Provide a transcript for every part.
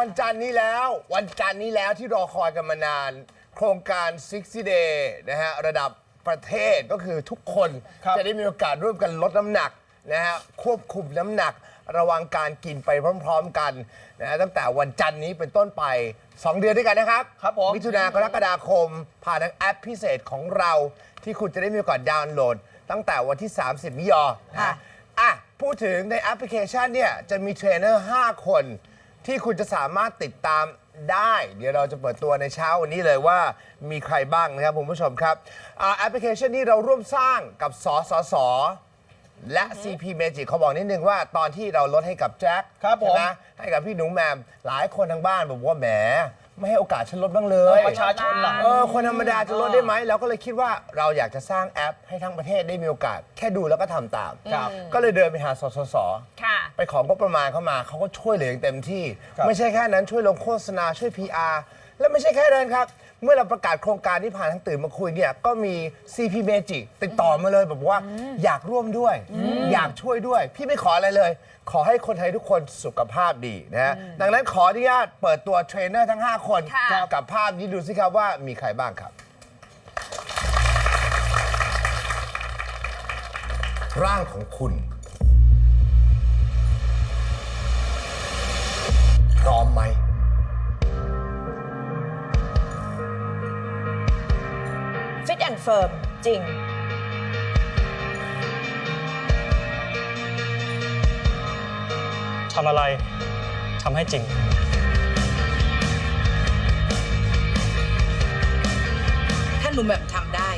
วันจันทร์นี้แล้ว วันจันทร์นี้แล้วที่รอคอยกันมานาน โครงการ 60 day นะฮะ ระดับประเทศก็คือทุกคนครับจะได้มีโอกาสร่วมกันลดน้ำหนักนะฮะ ควบคุมน้ำหนัก ระวังการกินไปพร้อมๆกันนะฮะตั้งแต่วันจันทร์นี้เป็นต้นไป 2 เดือนด้วยกันนะครับ ครับผม มิถุนายนกรกฎาคม ผ่านทางแอปพิเศษของเรา ที่คุณจะได้มีโอกาสดาวน์โหลด ตั้งแต่วันที่ 30มิยอนะอะพูดถึงในแอปพลิเคชันเนี่ยจะมีเทรนเนอร์5คน ที่คุณจะสามารถติดตามได้ เดี๋ยวเราจะเปิดตัวในเช้าวันนี้เลยว่ามีใครบ้างนะครับคุณผู้ชมครับอ่าแอปพลิเคชันนี้เราร่วมสร้างกับสสสและ CP Magic เขาบอกนิดนึงว่าตอนที่เราลดให้กับแจ็คครับผม ใช่ไหให้กับพี่หนูแหมมหลายคนทางบ้านบอกว่าแหม ไม่ให้โอกาสฉันลดบ้างเลเออยประชาชนล่ะเออคนธรรมดาจะลดได้ไหมเราก็เลยคิดว่าเราอยากจะสร้างแอปให้ทั้งประเทศได้มีโอกาส แค่ดูแล้วก็ทำตาม ครับ ก็เลยเดินไปหาสสส ค่ะ ไปของงบประมาณเข้ามาเขาก็ช่วยเหลืออย่างเต็มที่ ครับ ไม่ใช่แค่นั้นช่วยลงโฆษณาช่วย PR และไม่ใช่แค่นั้นครับ เมื่อเราประกาศโครงการที่ผ่านทั้งตื่นมาคุยเนี่ยก็มี CP Magic ติดต่อมาเลยแบบว่าอยากร่วมด้วย อยากช่วยด้วย พี่ไม่ขออะไรเลย ขอให้คนไทยทุกคนสุขภาพดีนะฮะดังนั้นขออนุญาตเปิดตัวเทรนเนอร์ทั้ง 5 คนค่ะ กับภาพนี้ดูสิครับว่ามีใครบ้างครับ ร่างของคุณ พร้อมไหม ฟิตแอนด์เฟิร์มจริง ทำอะไร ทำให้จริง ถ้าหนุ่มแบบทำได้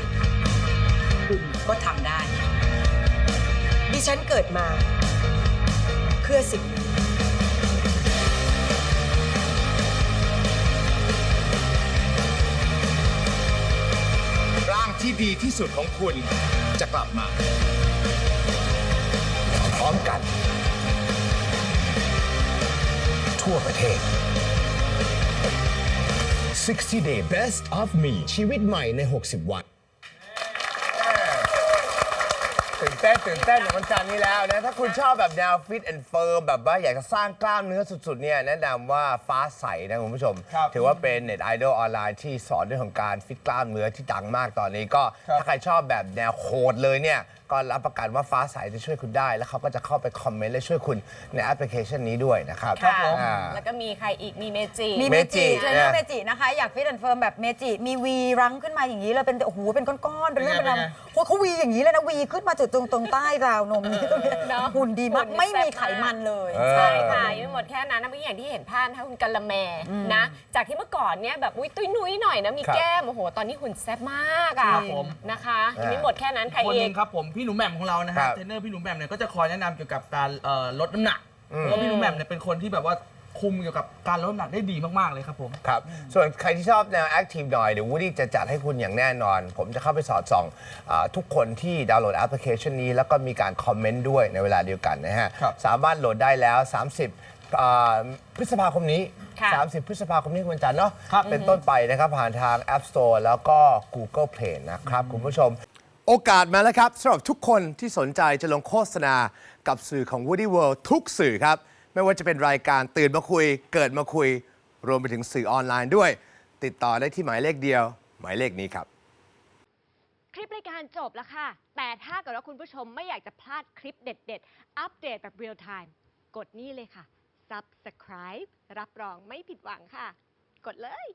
คุณก็ทำได้ ดิฉันเกิดมา เพื่อสิ่งนี้ ดีที่สุดของคุณจะกลับมา พร้อมกัน ทั่วประเทศ 60 day best of me ชีวิตใหม่ใน 60 วัน ตื่นเต้นตื่นเต้นในวันจันทร์นี้แล้วนะ ถ้าคุณชอบแบบแนวฟิตแอนด์เฟิร์มแบบว่าอยากจะสร้างกล้ามเนื้อสุดๆเนี่ยแนะนำว่าฟ้าใสนะคุณผู้ชม ครับถือว่าเป็นเน็ตไอดอลออนไลน์ที่สอนเรื่องของการฟิตกล้ามเนื้อที่ดังมากตอนนี้ก็ ครับ ถ้าใครชอบแบบแนวโคดเลยเนี่ย ก็รับประกันว่าฟ้าใสจะช่วยคุณได้ แล้วเขาก็จะเข้าไปคอมเมนต์และช่วยคุณในแอปพลิเคชันนี้ด้วยนะครับค่ะอ่า แล้วก็มีใครอีกมีเมจิ มีเมเมจิจิเทรนเนอนะร์เมจินะคะ อยากฟิตแอนด์เฟิร์มแบบเมจิ มีวีรั้งขึ้นมาอย่างนี้เลยเป็น โอ้โห เป็นก้อนๆ เป็นเรื่องเป็เป็นนไงราวโอ้ยเขาวีอย่างนี้เลยนะ วีขึ้นมาจุดตรงตรงใต้ราวนมนี่ตรงเนี้ยเนอะหุ่นดีมากหุ่นไม่มีแซ่บมาก ไขมันเลย เออ ใช่ค่ะยังไม่หมดแค่นั้นนะเมื่อกี้อย่างที่เห็นภาพนะคะคุณกัลละแมนะ จากที่เมื่อก่อนเนี่ยแบบอุ้ยตุ้ยนุ้ยหน่อยนะมีครับแก้มโอ้โหตอนนี้หุ่นแซ่บมากอะครับผม นะคะยังไม่หมดแค่นั้นใครคนหอีนึกงครับผมพี่หนูแหม่มของเรานะครัฮะบเทรนเนอร์พี่หนูแหม่มเนี่ยก็จะคอยแนะนำเกี่ยวกับการเอ่อลดน้ำหนักอืม เพราะพี่หนูแหม่มเนี่ยเป็นคนที่แบบว่า คุมเกี่ยวกับการลดน้ำหนักได้ดีมากๆเลยครับผม ครับ ส่วนใครที่ชอบแนวแอคทีฟหน่อย เดี๋ยววูดดี้จะจัดให้คุณอย่างแน่นอน ผมจะเข้าไปสอดส่องอาทุกคนที่ดาวน์โหลดแอปพลิเคชันนี้ แล้วก็มีการคอมเมนต์ด้วยในเวลาเดียวกันนะฮะ ครับ สามารถโหลดได้แล้ว 30อ่าพฤษภาคมนี้ ค่ะ 30 พฤษภาคมนี้วันจันทร์เนาะ ครับ เป็นต้นไปนะครับ ผ่านทาง App Store แล้วก็ Google Play นะครับ คุณผู้ชม โอกาสมาแล้วครับสำหรับทุกคนที่สนใจจะลงโฆษณากับสื่อของ Woody World ทุกสื่อครับ ไม่ว่าจะเป็นรายการตื่นมาคุย เกิดมาคุย รวมไปถึงสื่อออนไลน์ด้วย ติดต่อได้ที่หมายเลขเดียว หมายเลขนี้ครับ คลิปรายการจบแล้วค่ะ แต่ถ้าเกิดว่าคุณผู้ชมไม่อยากจะพลาดคลิปเด็ด ๆ อัปเดตแบบเรียลไทม์กดนี่เลยค่ะ subscribe รับรองไม่ผิดหวังค่ะ กดเลย